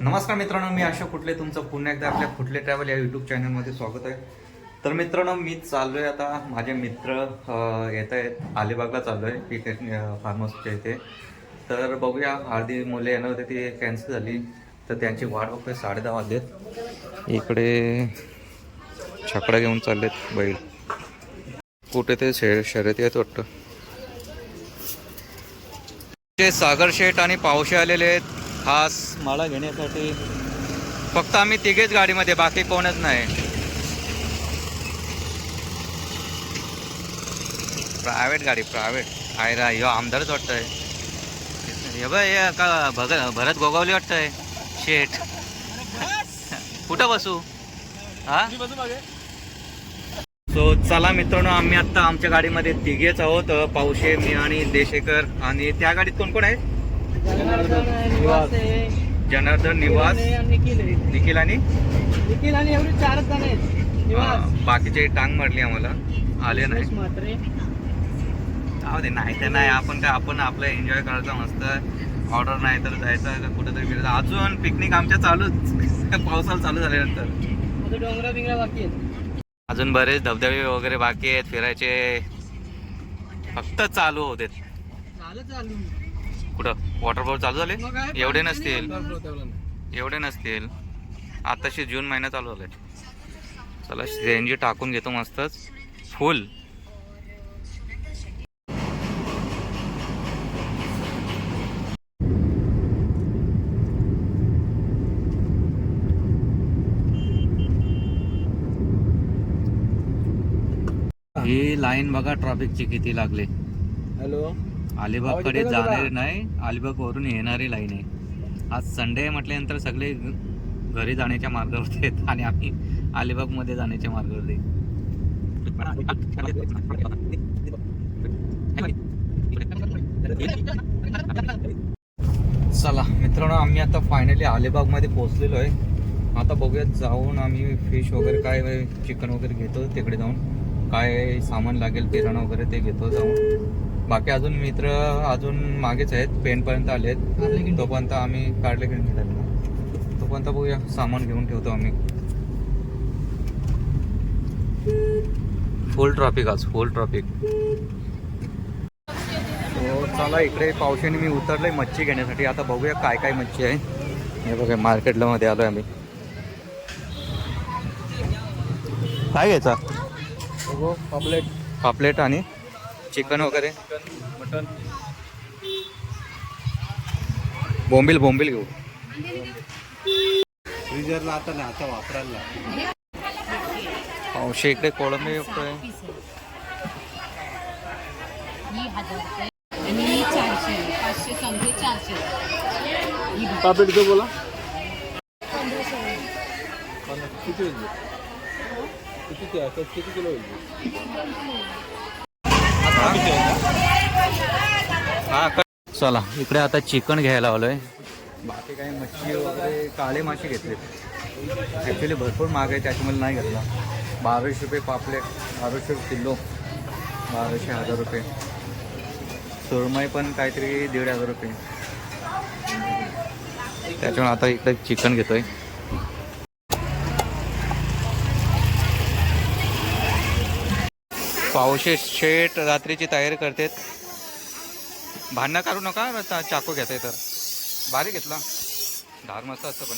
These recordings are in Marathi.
नमस्कार मित्रांनो मी अशोक कुठले? तुमचं पुन्हा एकदा आपल्या कुठले ट्रॅव्हल या युट्यूब चॅनलमध्ये स्वागत आहे. तर मित्रांनो मी चाललोय आता. माझे मित्र येत आहेत. अलिबागला चाललोय. पीक फार्म हाऊसच्या इथे. तर बघूया अर्धी मुले येणार होते ती कॅन्सल झाली. तर त्यांची वाट बघतोय साडे दहा वाजलेत. इकडे छकडा घेऊन चाललेत बैल. कुठे ते शे शर्यती आहेत वाटतं. ते सागर शेठ आणि पावशे आलेले आहेत. खास माळा घेण्यासाठी. फक्त आम्ही तिघेच गाडीमध्ये बाकी कोणच नाही. प्रायव्हेट गाडी प्रायव्हेट आहे रा ह्यो आमदारच वाटतंय. हे बघ का भग भरत गोगावली वाटतंय. शेठ. कुठं बसू? हां? सो चला मित्रांनो आम्ही आता आमच्या गाडीमध्ये तिघेच आहोत पावशे मी आणि देशेकर. आणि त्या गाडीत कोण कोण आहे? जनार्दन निवास निखिल आणि? निखिल आणि एवढे चारच जण आहेत. बाकीचे टांग मारली आम्हाला. आले नाही. जाऊ दे नाही तर नाही आपण काय आपण आपलं एन्जॉय करायचं मस्त. ऑर्डर नाही तर जायचं कुठेतरी फिरायचं. अजून पिकनिक आमच्या चालूच. पावसाला चालू झाल्यानंतर. डोंगरा बिंगरा बाकी आहेत. अजून बरेच धबधबे वगैरे बाकी आहेत फिरायचे. फक्त चालू होते. कुठं? वॉटरफॉल चालू झाले? एवढे नसतील. एवढे नसतील. आताशी जून महिना चालू झालाय. चला सीएनजी टाकून घेतो मस्तच. फुल ही लाईन बघा ट्रॅफिकची किती लागले. हॅलो. अलिबागकडे जाणारे? नाही अलिबाग वरून येणारी लाईन आहे. आज संडे म्हटल्यानंतर सगळे घरी जाण्याच्या मार्गावरती आहेत आणि आम्ही अलिबागमध्ये जाण्याच्या मार्गावरती चला मित्रांनो आम्ही आता फायनली अलिबागमध्ये पोहोचलेलो आहे. आता बघूयात जाऊन आम्ही फिश वगैरे काय चिकन वगैरे घेतो तिकडे जाऊन. काय सामान लागेल किराणा वगैरे ते घेतो जाऊन. बाकी अजून मित्र अजून मागेच आहेत पेन पर्यंत आले आहेत. तोपर्यंत आम्ही काढले घेऊन घेतात तोपर्यंत बघूया सामान घेऊन ठेवतो आम्ही. फुल ट्रॉफिक आज फुल ट्रॉफिक चला इकडे पावसाने मी उतरलोय मच्छी घेण्यासाठी. आता बघूया काय काय मच्छी आहे. हे बघा मार्केटला मध्ये आलोय आम्ही. काय घ्यायचा? पॉपलेट. पापलेट आणि चिकन वगैरे. मटन बोंबील बोंबील घेऊ. फ्रीजरला आता नाही आता वापरायला पावशे इकडे कोळंबी विकतोय. ही ही ही. पापलेटचं बोला किती किती किती किलो होईल? हा चला इकडे आता चिकन घ्यायला आलोय. बाकी काही मच्छी वगैरे काळे मासे घेतले. ॲक्च्युली भरपूर महाग आहे त्याच्यामुळे नाही घेतला. बावीस रुपये पापलेट बावीसशे किलो. बाराशे हजार रुपये. सुरमई पण काहीतरी दीड हजार रुपये. त्याच्यामुळे आता इकडे चिकन घेतोय. पावशे शेट रात्रीची तयारी करतेत भांडणं काढू नका आता चाकू घेता तर भारी घेतला. धार मस्त असतं पण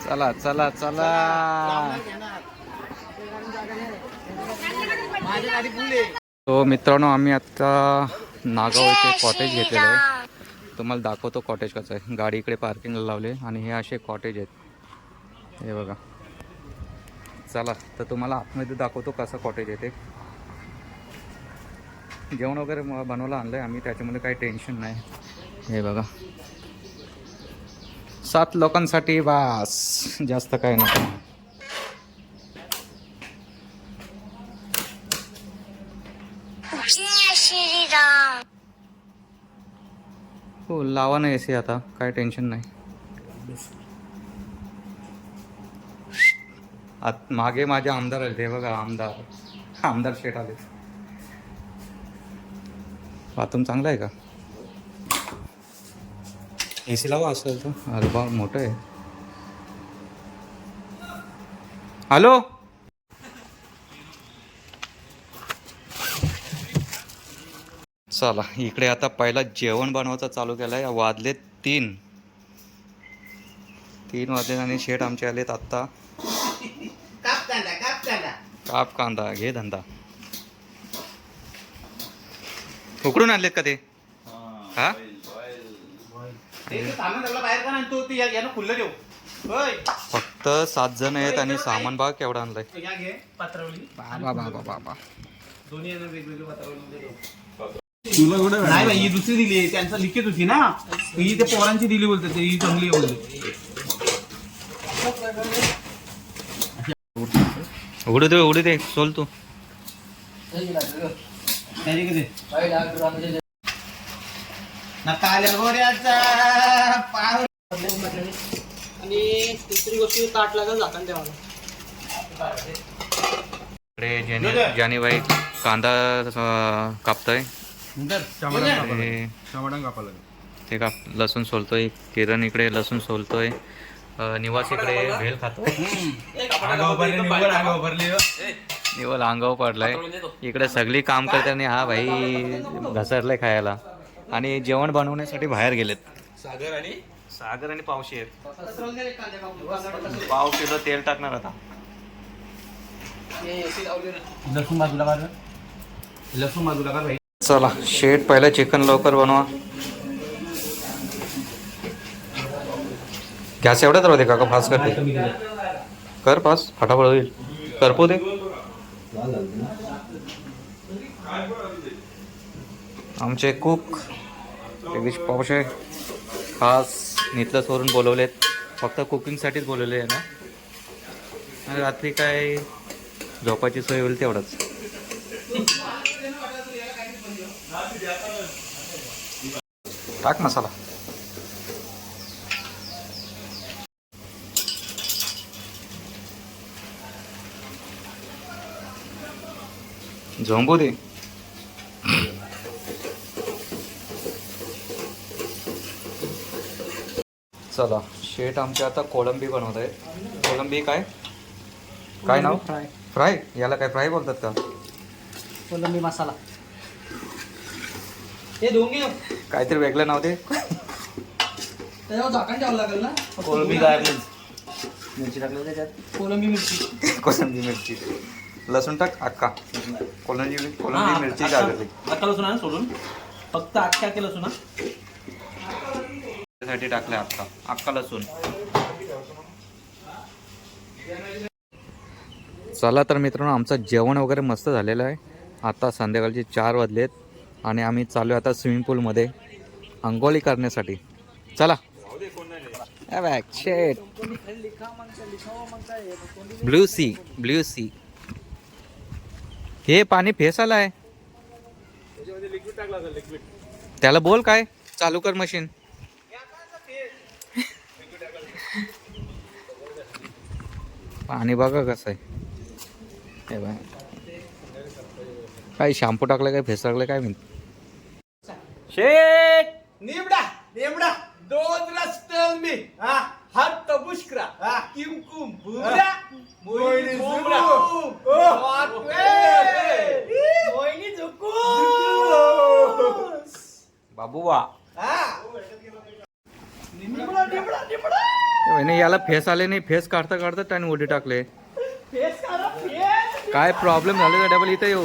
चला चला चला माझी गाडी फुले तो मित्रांनो आम्ही आता नागाव इथे कॉटेज घेतलेलं आहे. तुम्हाला दाखवतो कॉटेज कसं आहे. गाडी इकडे पार्किंगला लावले आणि हे असे कॉटेज आहेत. हे बघा. चला तर तुम्हाला आतमध्ये दाखवतो कसं कॉटेज आहे ते. जेवण वगैरे बनवायला आणलं आहे आम्ही त्याच्यामुळे काही टेन्शन नाही. हे बघा. सात लोकांसाठी बास जास्त काही नको. हो लावा ना एसी आता. काय टेन्शन नाही. आत मागे माझे आमदार आले ते बघा आमदार. आमदार शेट आले बाथरूम चांगला आहे का? ए सी लावा असेल तर. अरे बा मोठं आहे. हॅलो? चला इकडे आता पहिला जेवण बनवायचं चालू केलं आहे वाजले तीन. तीन वाजले आणि शेट आमचे आलेत आत्ता. काप कांदा घे धंदा. उकडून आणलेत का ते? हा फक्त सात जण आहेत आणि सामान बघा केवढा आणलाय. बाबा बाबा बाबा नाही बाई ही दुसरी दिली त्यांचा लिखित होती ना. ही ते पोरांची दिली बोलते ते ही चांगली बोलते. उघडू दे उघडू दे. सोल तू. आणि दुसरी गोष्ट ताट लागेल झाकण द्यावं ज्यानी जानीबाई कांदा कापतोय. हे- ते काप लसूण सोलतोय किरण इकडे लसूण सोलतोय. निवास इकडे भेल खातोय निवल अंगावर पडलाय. इकडे सगळी काम करते आणि हा भाई घसरलाय खायला. आणि जेवण बनवण्यासाठी बाहेर गेलेत. सागर आणि? सागर आणि पावशेर पाव किलो तेल टाकणार आता. लसूण बाजूला लसूण बाजूला भाई. चला शेट पहिलं चिकन लवकर बनवा. गॅस एवढ्याच राहते काका फास्ट करते कर पास फटाफट होईल. करपू दे. आमचे कुक जगदीश पावशे खास नितलं सोडून बोलवलेत. फक्त कुकिंगसाठीच बोलवले आहे ना. रात्री काय झोपाची सोय होईल तेवढंच. टाक मसाला. झोंबू दे. चला शेट आमचे आता कोळंबी बनवत आहेत. कोळंबी काय? काय नाव? फ्राय. फ्राय? याला काय फ्राय बोलतात का? कोलंबी मसाला. हे दोन्ही काहीतरी वेगळं नाव दे. त्याच्यावर झाकण द्यावं लागेल ना? कोळंबी गार्लिक मिरची. टाकली त्याच्यात कोलंबी मिरची. कोलंबी मिरची. लसूण टाक अक्का कोलंबी कोलंबी मिरची टाकली अक्का लसूण आहे सोडून? फक्त अख्ख्या के लसूण. साठी टाकलाय अक्का अक्का लसूण. चला तर मित्रांनो आमचं जेवण वगैरे मस्त झालेलं आहे. आता संध्याकाळचे चार वाजलेत. आणि आम्ही चालू आहे आता स्विमिंग पूलमध्ये. अंघोळी करण्यासाठी. चला. ब्ल्यू सी ब्ल्यू सी हे पाणी फेसायला आहे. त्याला बोल काय? चालू कर मशीन पाणी बघा कसं आहे. हे बघा. काय शॅम्पू टाकलं काय फेसाळलं काय माहिती. शेट निमडा निमडा. दोन रस्tel मी. हा हात तबुष्करा हा. किमकुम बुरा मोयनी झुमरा मोयनी झुकू बाबू वा निमडा निमडा निमडा. वहिनी याला फेस आले नाही फेस काढता काढता त्याने उडी टाकले. Face face. काय प्रॉब्लेम झाले का डबल इथे येऊ?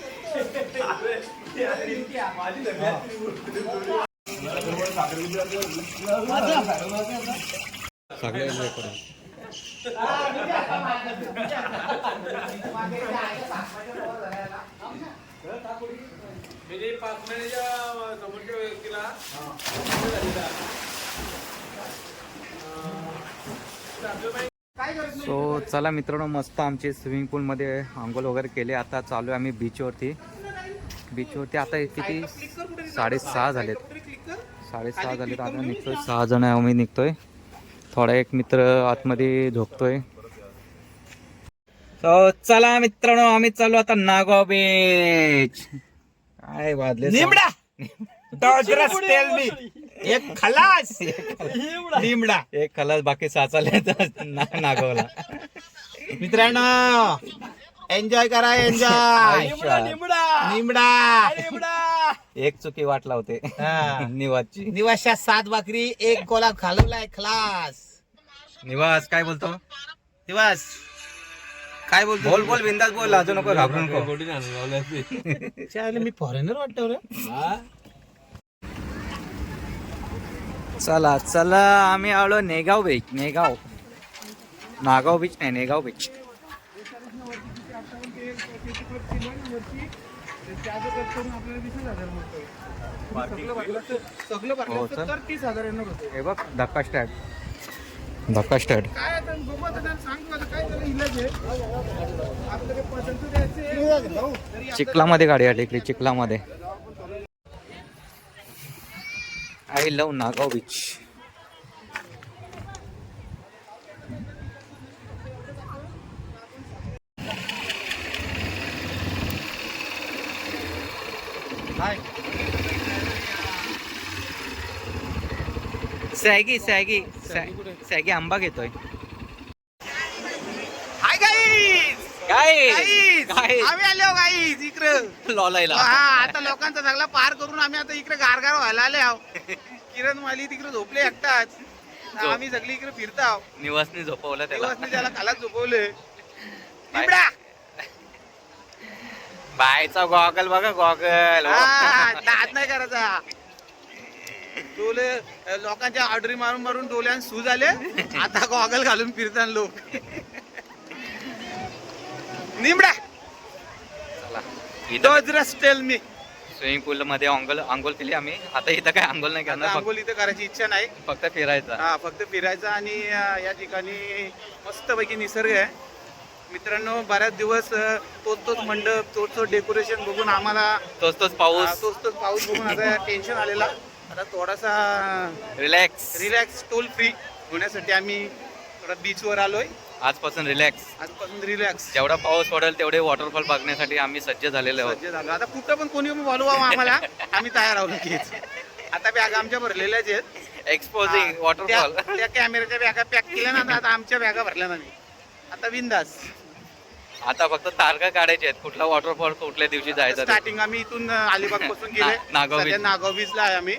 सगळे म्हणजे पाच महिन्याच्या समोरच्या व्यक्तीला झालेला सो चला मित्रांनो मस्त आमचे स्विमिंग पूलमध्ये आंघोळ वगैरे केले. आता चालू आहे आम्ही बीचवरती बीचवरती आता किती? साडेसहा झालेत. साडेसहा झालेत आता निघतोय. सहा जण आहे आम्ही निघतोय. थोडा एक मित्र आतमध्ये झोपतोय. चला मित्रांनो आम्ही चालू आता नागाव बीच काय वाजले? निमडा! डॉजरस टेल मी एक खलास. निमडा एक खलास बाकी साचाले नागावला. मित्रांनो एन्जॉय करा एन्जॉय निमडा, निमडा. एक चुकी वाट लावते. हा. निवासची. निवासच्या सात भाकरी एक गोला घालवलाय खलास. निवास काय बोलतो? निवास. काय बोलतो? बोल बोल बिंदास बोल. लाजू नको घाबरू नको. चालेल मी फॉरेनर वाटतो रे चला चला आम्ही आलो नेगाव बीच नेगाव. नागाव बीच नाही नेगाव बीच हो, हे बघ धक्का स्टँड धक्का स्टँड चिखलामध्ये गाडी आली इकडे चिखलामध्ये त्याला सांगतो आता काय त्याला इलाज आहे आपल्याला पसंत द्यायचे भाऊ तरी चिखलामध्ये गाडी अडकली चिखलामध्ये आय लव नागाव बीच सॅगी सॅगी सॅगी आंबा घेतोय हाय गाईज काय काय आम्ही आलो गाईज इकडं. लॉलायला. हा आता लोकांचा सगळा पार करून आम्ही आता इकडे गारगार व्हायला आले आहो किरण माली तिकडे झोपले एकटाच. आम्ही सगळी इकडे फिरताव निवासनी झोपवलं त्याला. दिवसने त्याला खालाच झोपवले बायचा गॉगल बघा गॉगल. हा, दात नाही करायचा. डोले अ, लोकांच्या ऑर्डरी मारून मारून डोल्यान सूज आले आता गॉगल घालून फिरतात लोक. निमडा. टेल मी स्विमिंग पूल मध्ये आंघोळ आंघोळ केली आम्ही. आता इथं काय आंघोळ नाही करणार आंघोळ इथे करायची इच्छा नाही. फक्त फिरायचा. हा फक्त फिरायचं आणि या ठिकाणी मस्तपैकी निसर्ग आहे. मित्रांनो बऱ्याच दिवस तोच तोच मंडप तोच तोच डेकोरेशन बघून आम्हाला तोच तोच पाऊस. तोच तोच पाऊस बघून आता टेन्शन आलेला. आता थोडासा रिलॅक्स रिलॅक्स टोल फ्री होण्यासाठी आम्ही थोडा बीचवर आलोय. आजपासून रिलॅक्स आजपासून रिलॅक्स जेवढा पाऊस पडेल तेवढे वॉटरफॉल बघण्यासाठी आम्ही सज्ज झालेलो आहोत. सज्ज झालो. आता कुठं पण कोणी बोलवा आम्हाला. आम्ही तयार आहोत लगेच आता बॅग आमच्या भरलेल्याच आहेत. एक्सपोजिंग हा, वॉटरफॉल त्या- त्या कॅमेऱ्याच्या बॅगा पॅक केल्या ना आता आमच्या बॅगा भरल्या ना मी. आता बिंदास. आता फक्त तारखा काढायचे आहेत. कुठला वॉटरफॉल कुठल्या दिवशी जायचं ते. स्टार्टिंग आम्ही इथून अलिबागपासून गेले ना- नागाव सध्या बीच. नागाव बीचला आहे आम्ही.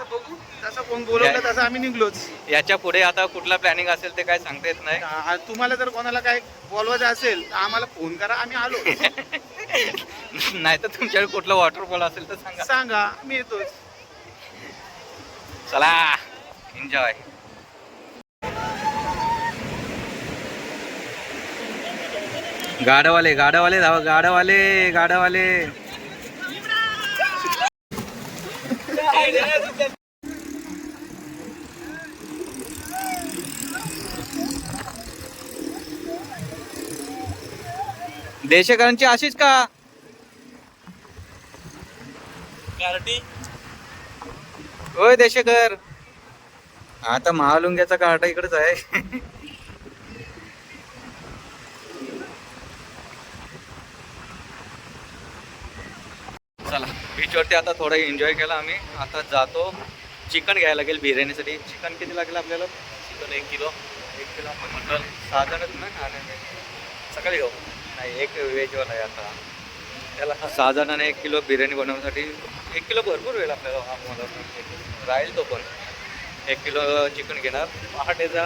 बघू. जसं कोण बोलवलं तसं आम्ही निघलोच. याच्यापुढे आता कुठला प्लॅनिंग असेल ते काय सांगता येत नाही. आ- तुम्हाला जर कोणाला काय बोलवायचं असेल तर आम्हाला फोन करा आम्ही आलो. नाही तर तुमच्याकडे कुठला वॉटरफॉल असेल तर सांगा. सांगा मी येतोच. चला एन्जॉय गाडवाले गाडवाले धाव गाडवाले गाडवाले. देशकांची अशीच का? होय देशकर. आता महालुंग्याचा कार्टा इकडेच आहे. चला बीचवरती आता थोडा एन्जॉय केला आम्ही. आता जातो. चिकन घ्यायला लागेल बिर्याणीसाठी. चिकन किती लागेल आपल्याला? चिकन एक किलो. एक किलो मटन सहा जणच ना? सकाळी घेऊ. नाही एक व्हेजवाला आहे आता. त्याला सहा जणांना एक किलो बिर्याणी बनवण्यासाठी एक किलो भरपूर वेळ आपल्याला हा मला वाटतं. राहील तो पण. एक किलो चिकन घेणार. पहाटेचा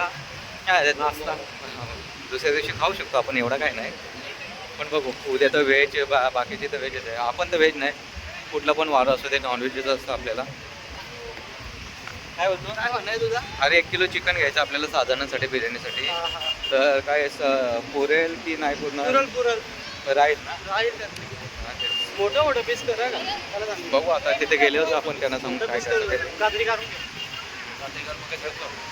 काय नाश्ता. दुसऱ्या दिवशी खाऊ शकतो आपण एवढा काय नाही. पण बघू उद्या तर व्हेज बा बाकीचे तर व्हेजच आहे. आपण तर व्हेज नाही. कुठला पण वार असतो ते नॉनव्हेजच असतं आपल्याला. काय बोलतो काय म्हणणं आहे तुझा अरे एक किलो चिकन घ्यायचं आपल्याला साधारणसाठी बिर्याणीसाठी तर काय स- पुरेल की नाही पुरल पूर्ण पुरल राहील ना राहील त्यात. मोठं मोठं पीस करा का त्याला सांग. बघू आता तिथे गेल्यावर आपण त्यांना सांगू मोठं काय पीस करायचं कर ते. रात्री काढून घे.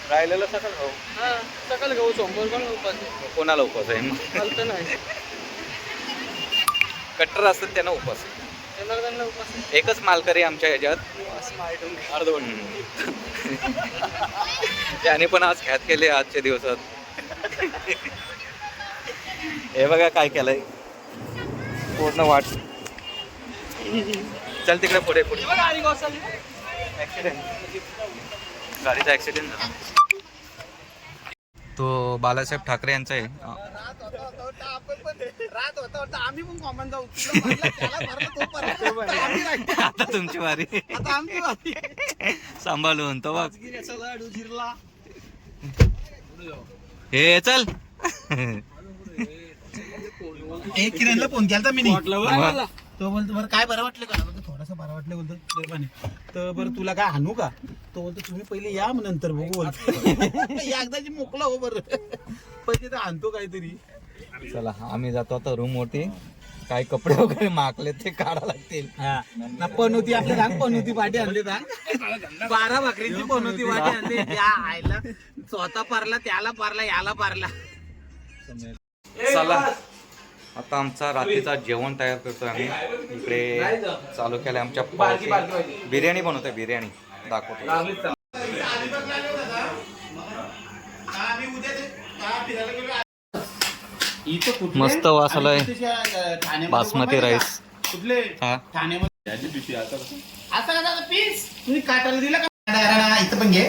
राहिलेलं सकाळ भाऊ हा सकाळ गहू सोमवार पण उपास आहे. कोणाला उपवास आहे मग चालतं नाही कट्टर असतात त्यांना उपवास आहे. त्यांना त्यांना उपास आहे. एकच मालकरी आमच्या ह्याच्यात त्याने पण आज ख्यात केले आजच्या दिवसात. हे बघा काय केलंय. पूर्ण वाट. चल तिकडे पुढे पुढे. ऍक्सिडेंट गाडीचा ऍक्सिडेंट झाला. तो बालासाहेब ठाकरे यांचा आहे. रात होता होता होता आपण पण रात होता होता आम्ही पण कॉमन जाऊ. तुला मारला, त्याला मारला, तो मारला. आता आम्ही राहिलो. आता तुमची वारी. आता आमची वारी. सांभाळून तो बघ. हे चल. एक किरणला फोन केला मी. तो बोलतो बरं काय बरं वाटलं का? थोडंसं बरं वाटलं बोलतो? "दे पाणी." तर बरं तुला काय आणू का? तो बोलतो तुम्ही पहिले या मग नंतर बघू बोलतो. एकदाची मोकळा हो बरं. पहिले तर आणतो काहीतरी. चला आम्ही जातो आता रूम वरती. काही कपडे वगैरे माकले ते काढा लागतील. ना पनोती आपल्या धान पनोती पाठी आणले धान बारा भाकरीची पनोती पाठी आणले. त्या आयला स्वतः पारला त्याला पारला याला पारला. चला. आता आमचा रात्रीचा जेवण तयार करतोय आम्ही. इकडे चालू केलंय आमच्या पावची बिर्याणी बनवतोय बिर्याणी. दाखवतो. मस्त वास आलाय. बासमती राईस. कुठले? हा? ठाण्यामध्ये पीस तुम्ही दिला का? इथं पण घे.